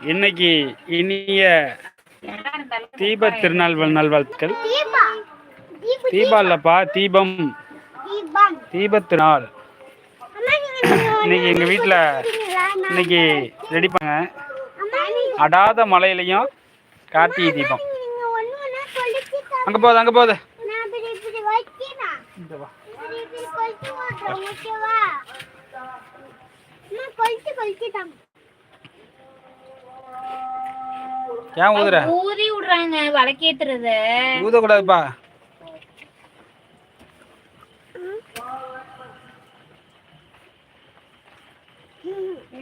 இன்னைக்கு இனிய தீப திருநாள் நல்வாழ்த்துக்கள். தீபா இல்லப்பா தீபம். தீப திருநாள் இன்னைக்கு எங்க வீட்டில் இன்னைக்கு ரெடி பண்ண அடாத மலையிலையும் கார்த்திகை தீபம். அங்க அங்கே போகுது அங்கே போகுது நான் இப்படி வைக்கிறேன் இந்த வா. இப்படி இப்படி கொளுத்தி விடுறேன் ஓகேவா அம்மா கொளுத்தி கொளுத்திட்டாங்க ஏன் ஊதுற? ஊதி விடுறாங்க வழக்கேத்துறத ஊதக்கூடாதுப்பா.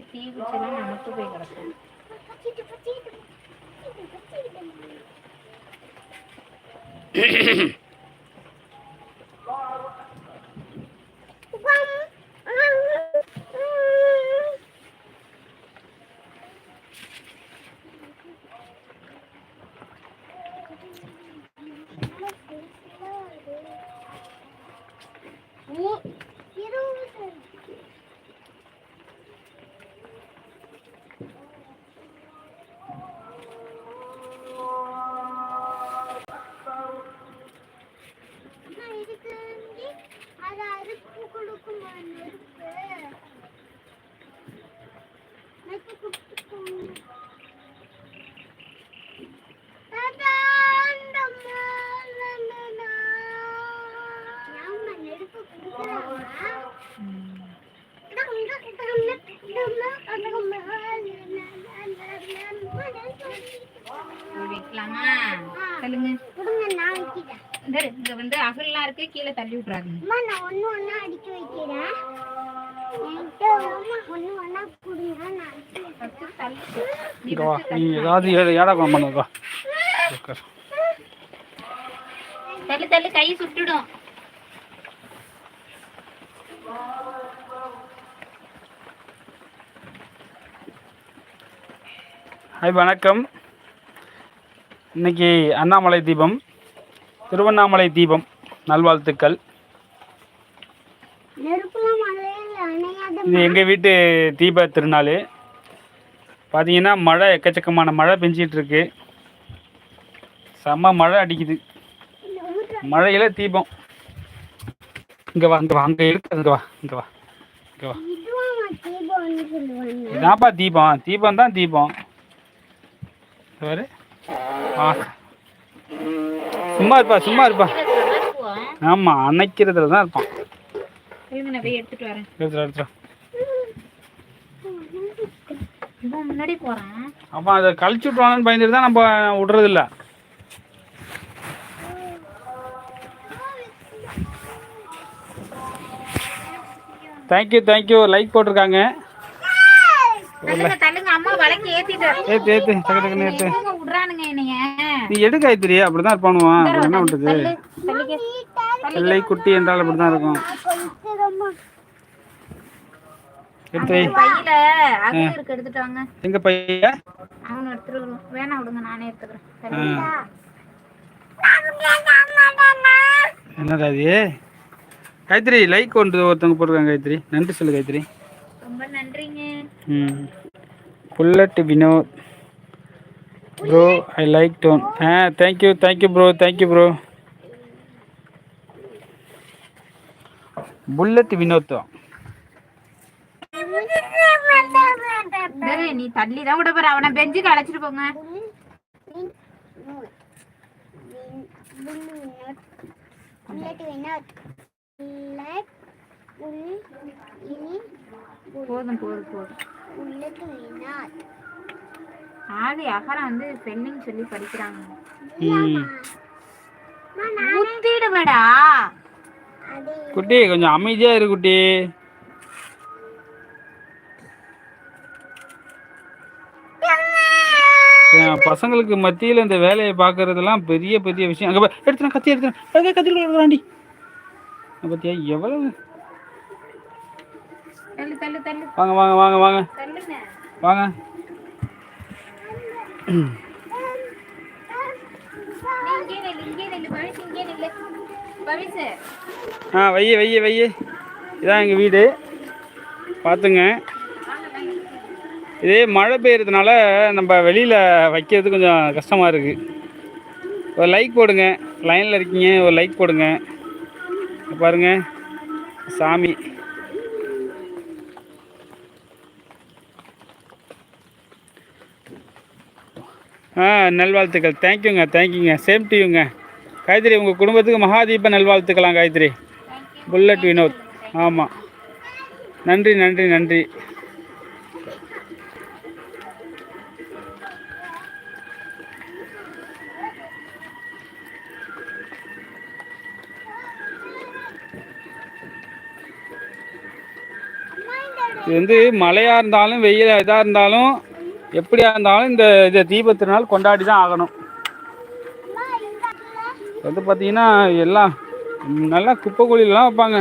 தீ வச்சுலாம் நமக்கு போய் கிடக்கும் இருக்கு கீழே தள்ளி விட்றாதீங்க அம்மா, நான் ஒண்ணு ஒண்ணா அடிச்சு வைக்கிறேன். ஒண்ணு ஒண்ணா கொடுங்க, நான் அடிச்சு வைக்கிறேன். ஃபர்ஸ்ட் தள்ளி நீ ஏதாவது ஏடா குணம் பண்ணுவா. தள்ளு தள்ளு கை சுட்டுடும். ஹாய் வணக்கம். இன்னைக்கு அண்ணாமலை தீபம் திருவண்ணாமலை தீபம். நல்வாழ்த்துக்கள். இது எங்கள் வீட்டு தீப திருநாள். பார்த்தீங்கன்னா மழை எக்கச்சக்கமான மழை பெஞ்சிட்டு இருக்கு செம்ம மழை அடிக்குது. மழையில் தீபம். இங்கே வா இங்கே வா அங்கே இருக்கு இங்கே வா இங்கே வா இங்கே வா. இதான்ப்பா தீபம். தீபம். தான் தீபம் சும்மா இருப்பா சும்மா இருப்பா. ஆமாம் அணைக்கிறதுல தான் இருப்பான். எடுத்துட்டு வரேன். இவன் முன்னாடி போறேன். அப்போ அதை கழிச்சு விட்ருவாங்கன்னு பயந்துட்டு தான் நம்ம விட்றதில்ல. தேங்க்யூ தேங்க்யூ லைக் போட்டிருக்காங்க. ஏத்து ஏத்து டக்கு டக்குன்னு ஏத்து. நீ எடுக்க ஆயித்திரி அப்படிதான் இருப்பானுவான். என்ன பண்ணுறது வெள்ளை குட்டி என்றால் அப்படி தான் இருக்கும் எங்க பைய. என்னடா அது காயத்ரி லைக் ஒன்று ஒருத்தவங்க போட்டிருக்காங்க காயத்ரி நன்றி சொல்லு காயத்ரி ரொம்ப நன்றிங்க. ம். Bullet Vinod. Bro I like tone ah thank you thank you bro thank you bro Vinod டேய், நீ தள்ளி தான் விட போற. அவனை பெஞ்சுக்கு அழைச்சிட்டு போங்க. போதும் போதும் போதும். ஆதி அகலம் வந்து ஸ்பெல்லிங் சொல்லி படிக்கிறாங்க. ஊத்திடுவேடா குட்டி கொஞ்சம் அமைதியா இரு குட்டி. பசங்களுக்கு மத்தியில் இந்த வேலையை பார்க்கறதெல்லாம் பெரிய பெரிய விஷயம். அங்கே எடுத்துனா கத்தி எடுத்துனா கத்தி கொடுக்குறாண்டி பத்தியா எவ்வளவு? வாங்க வாங்க வாங்க வாங்க. வாங்க. இங்கே நில்லு இங்கே நில்லு. ஆ வைய வைய வைய. இதான் எங்கள் வீடு. பார்த்துங்க இதே மழை பெய்யறதுனால நம்ம வெளியில் வைக்கிறது கொஞ்சம் கஷ்டமாக இருக்குது ஒரு லைக் போடுங்க. லைனில் இருக்கீங்க ஒரு லைக் போடுங்க. பாருங்கள் பாருங்க. சாமி. ஆ நல்வாழ்த்துக்கள். தேங்க்யூங்க தேங்க்யூங்க சேம் டியூங்க காயத்ரி உங்கள் குடும்பத்துக்கு மகாதீப நல்வாழ்த்துக்கலாம் காயத்ரி. புல்லட் வினோத் ஆமாம் நன்றி நன்றி நன்றி. இது வந்து மழையாக இருந்தாலும் வெயில் இதாக இருந்தாலும் எப்படியா இருந்தாலும் இந்த இதை தீபத்தினால் கொண்டாடி தான் ஆகணும். வந்து பார்த்தீங்கன்னா எல்லாம் நல்லா குப்பை குழிலாம் வைப்பாங்க.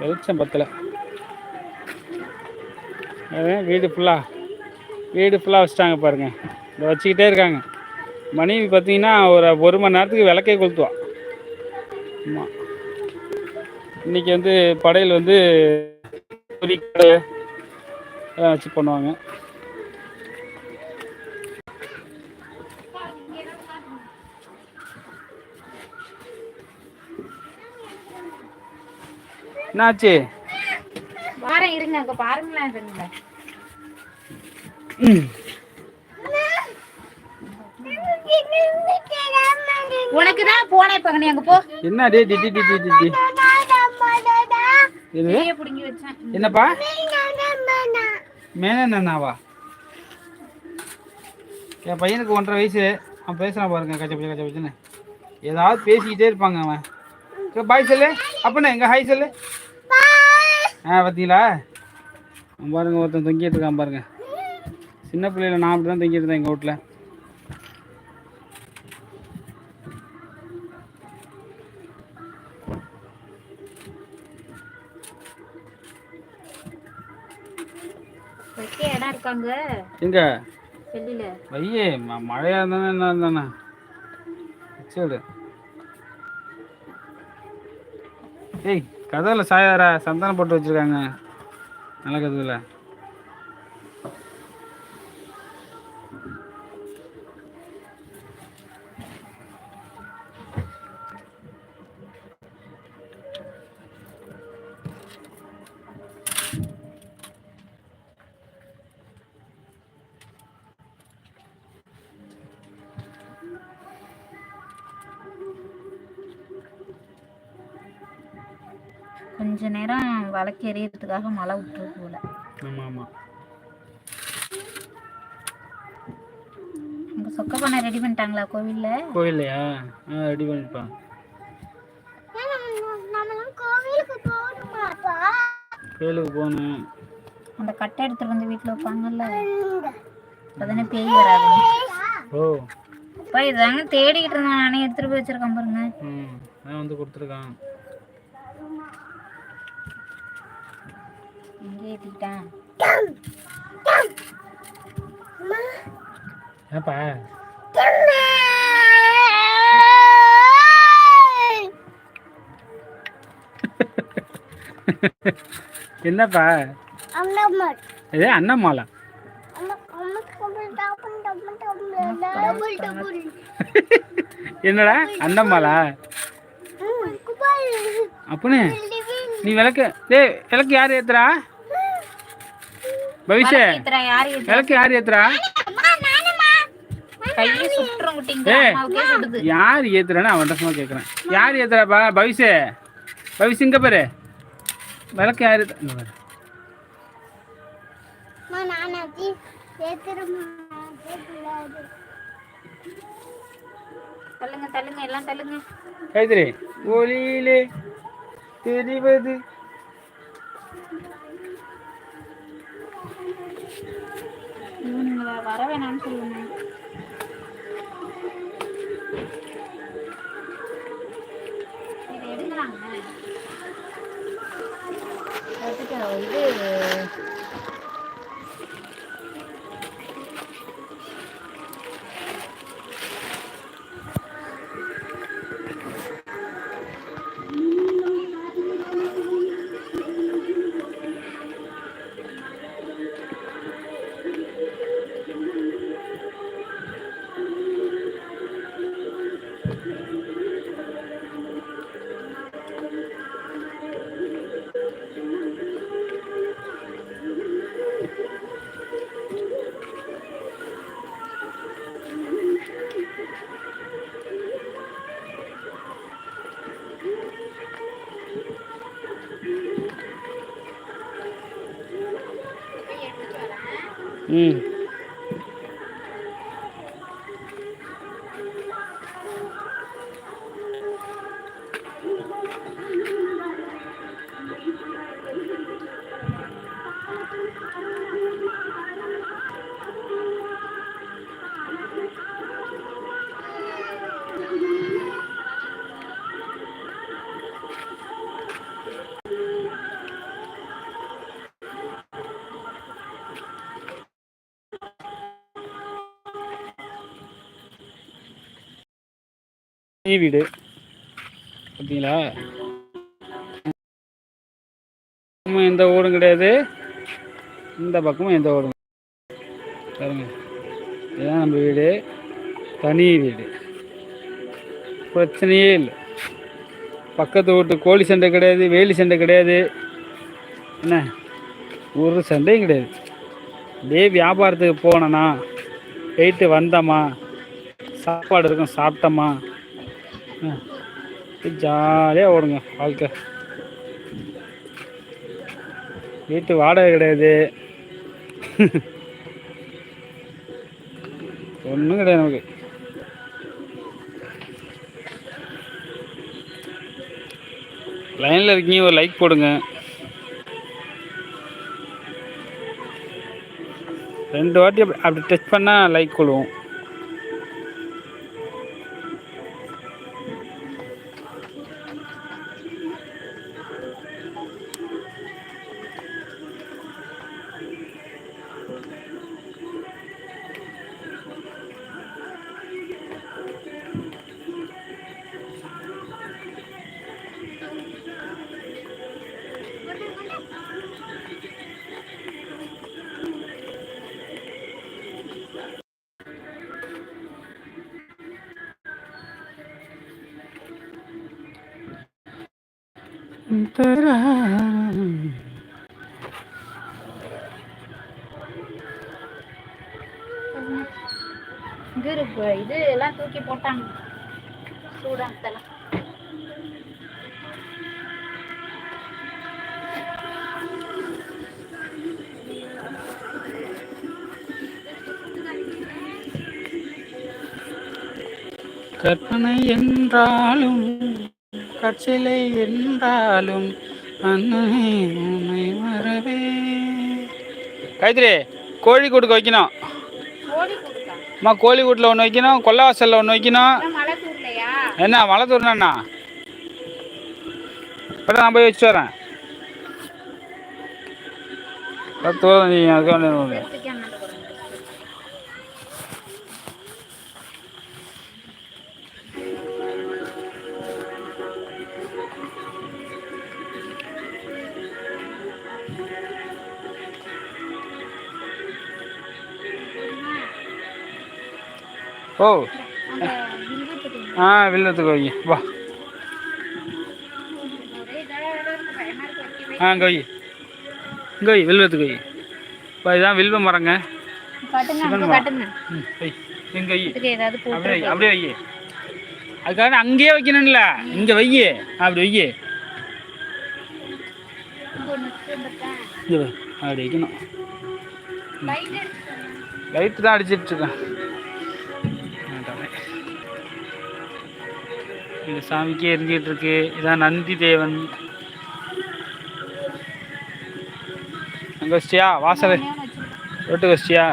வெளிச்சம் பத்தில். அதான் வீடு ஃபுல்லாக வீடு ஃபுல்லாக வச்சுட்டாங்க பாருங்கள் இதை வச்சுக்கிட்டே இருக்காங்க. மணி பார்த்தீங்கன்னா ஒரு ஒரு மணி நேரத்துக்கு விளக்கே கொளுத்துவான் ஆமாம் இன்னைக்கு வந்து படையல் வந்து பொரிக்கடை எல்லாம் வச்சு பண்ணுவாங்க. என்னாச்சு? வாரம் இருங்க அங்க பாருங்களேன் உனக்கு தான் போனே நீ அங்க போ. என்ன டே டி டி டி டி டி? டி இது புடுங்கி வச்சேன். என்னப்பா? மேனண்ணாவா என் பையனுக்கு ஒன்றரை வயசு. அவன் பேசுகிறான் பாருங்க கச்ச பச்ச கச்ச பச்சன்னு ஏதாவது பேசிக்கிட்டே இருப்பாங்க அவன். பாய் சொல்லு. அப்பண்ணே எங்க ஹாய் சொல்லு. ஆ பார்த்தீங்களா அவன் பாருங்க ஒருத்தன் தொங்கிட்டு இருக்கான் பாருங்க. சின்ன பிள்ளையில நான் அப்படி தான் தொங்கிட்டு இருந்தேன் எங்கள் வீட்டில் வைக்க இடம் இருக்காங்க? எங்க? வெளியில வையே ம- மழையா இருந்தானே என்ன இருந்தானே? சரி ஏய் கதவுல சாயார சந்தனம் போட்டு வச்சிருக்காங்க. நல்ல கதவுல. கொஞ்ச நேரம் வழக்கு எறியறதுக்காக மழை விட்டுருக்கு போல. ஆமாம். ஆமாம் உங்க சொக்க பண்ண ரெடி பண்ணிட்டாங்களா கோவில்ல? கோயில்லையா ஆ ரெடி போகணுமாப்பா கோயிலுக்கு போகணும். அந்த கட்டை எடுத்துட்டு வந்து வீட்டுல வைப்பாங்கல்ல. அப்பதானே பேய் வராது. ஓ. அப்பா இதாங்க தேடிக்கிட்டு இருந்தேன். நானே எடுத்துட்டு போய் வச்சிருக்கேன் பாருங்க. ம் வந்து கொடுத்துருக்கான். ஏப்பா என்னப்பா? இது அண்ணம்மாலா என்னடா? அண்ணம்மாலா அப்பனே நீ விளக்கு டேய் விளக்கு யார் ஏத்துறா? பவிஷே ஏத்துறா யாரு ஏத்துறா? விளக்கு யார் ஏத்துறா? யார் ஏத்துறான்னு அவன்கிட்ட சும்மா கேட்குறேன் யார் ஏத்துறாப்பா? பவிஷே. பவிஷ் இங்க பாரு. விளக்கு யார் ஏத்து- இங்க பாரு. நானாச்சி சேர்த்துருமா சேர்த்துடாது தள்ளுங்க தள்ளுங்க எல்லாம் தள்ளுங்க. கைதிரி ஒளியிலே தெரிவது இவனுங்க வர வேணாம்னு சொல்லுங்க. இதை எடுங்களாங்க? எடுத்துட்டு இது ம் தனி வீடு. பார்த்தீங்களா பக்கமும் எந்த ஊரும் கிடையாது. இந்த பக்கமும் எந்த ஊரும் பாருங்க. இதுதான் நம்ம வீடு. தனி வீடு. பிரச்சனையே இல்லை. பக்கத்து வீட்டு கோழி சண்டை கிடையாது வேலி சண்டை கிடையாது. என்ன? ஒரு சண்டையும் கிடையாது. அப்படியே வியாபாரத்துக்கு போனோன்னா போயிட்டு வந்தோமா சாப்பாடு இருக்கும் சாப்பிட்டோமா ஜாலியாக ஓடுங்க வாழ்க்கை. வீட்டு வாடகை கிடையாது. ஒன்றும் கிடையாது நமக்கு. லைனில் இருக்கீங்க ஒரு லைக் போடுங்க. ரெண்டு வாட்டி அப்படி அப்படி டச் பண்ணால் லைக் கொள்வோம். இது எல்லாம் தூக்கி போட்டாங்க. சூடாத்தலாம் கற்பனை என்றாலும் கற்சிலை என்றாலும் அன்னை உன்னை மறவே. கைத்திரி கோழி கூட்டுக்கு வைக்கணும் அம்மா கோழி கூட்டில் ஒன்று வைக்கணும் கொல்லவாசலில் ஒன்று வைக்கணும். என்ன மலை தூரணும்ண்ணா இப்போ நான் போய் வச்சுட்டு வரேன். நீங்கள் அதுக்கு ஓ. ஆ வில்லத்துக்கு வை வா. ஆ இங்கே வை இங்கே வை வில்வத்துக்கு வை இப்போ இதுதான் வில்வ மரங்க. இங்கே வை அப்படியே அப்படியே வை அதுக்காக அங்கேயே வைக்கணும்ல. இங்கே வை அப்படி வை. அப்படி வைக்கணும். லைட்டு தான் அடிச்சிட்டு இது சாமிக்கே எரிஞ்சிட்டு இருக்கு இதான் நந்தி தேவன் அங்கே வச்சியா வாசல் ரோட்டுக்கு வச்சியா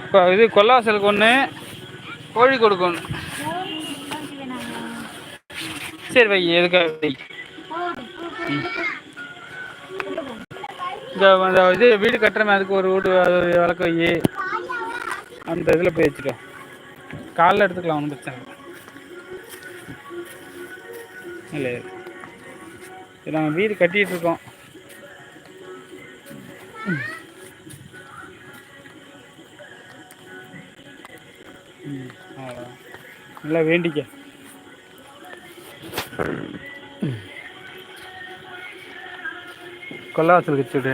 இப்போ இது கொல்லாசலுக்கு ஒன்று கோழி கொடுக்கணும் சரி வை எதுக்காக வை? இந்த இது வீடு கட்டுறமே அதுக்கு ஒரு வீடு அது ஒரு விளக்கு வை. அந்த இதில் போய் வச்சுக்கோ. காலைல எடுத்துக்கலாம் ஒன்றும் பிரச்சனை இல்லை. இல்லை நாங்கள் வீடு கட்டிகிட்டு இருக்கோம். ம் நல்லா வேண்டிக்க. கொல்லாசல் வச்சுடு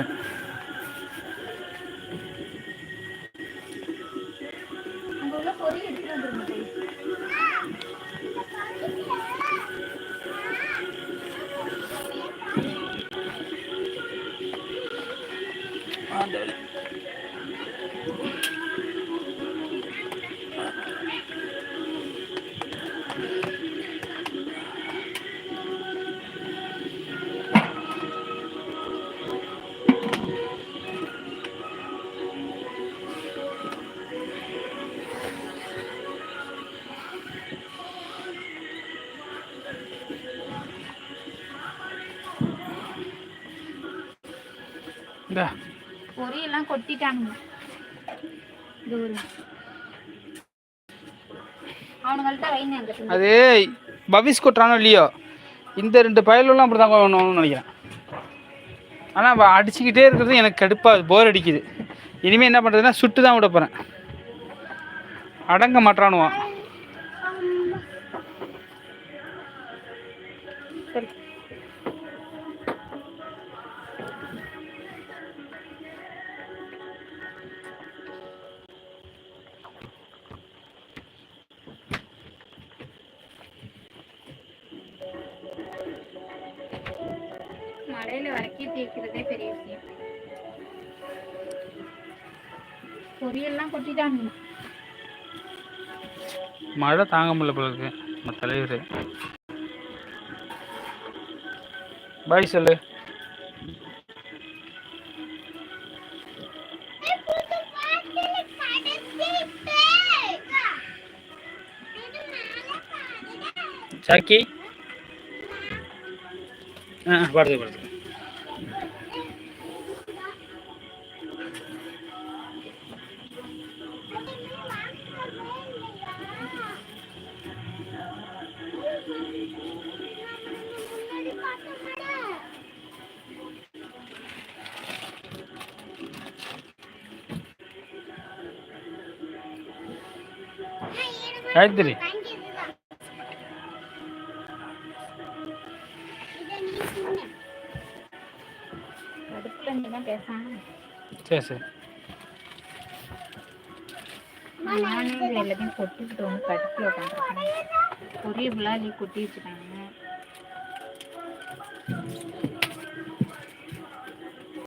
பொரியெல்லாம் கொட்டிட்டானுங்க. இது ஒரு அவனுங்கள்ட்ட வைங்க அங்கே அது பவிஸ் கொட்டுறானோ இல்லையோ? இந்த ரெண்டு பயலெல்லாம் அப்படி தான் நினைக்கிறேன். ஆனால் அடிச்சுக்கிட்டே இருக்கிறது எனக்கு கடுப்பாக போர் அடிக்குது. இனிமேல் என்ன பண்ணுறதுன்னா சுட்டு தான் விட போகிறேன் அடங்க மாட்டானுவான் மழையில வரைக்கும் தேய்க்கிறதே பெரிய விஷயம். பொரியெல்லாம் கொட்டிட்டானுங்க மழை தாங்க முடியல போல இருக்கு. நம்ம தலைவர். பாய் சொல்லு. சாக்கி ஆ படுது படுது காயத்ரி அடுப்புல நீ தான் பேசாம சரி சரி நானே இது எல்லாத்தையும் கொட்டிக்கிட்டு வந்து கடுப்பில் உட்காந்துருக்கேன் பொரியல் ஃபுல்லாக நீ கொட்டி வச்சுட்டாங்க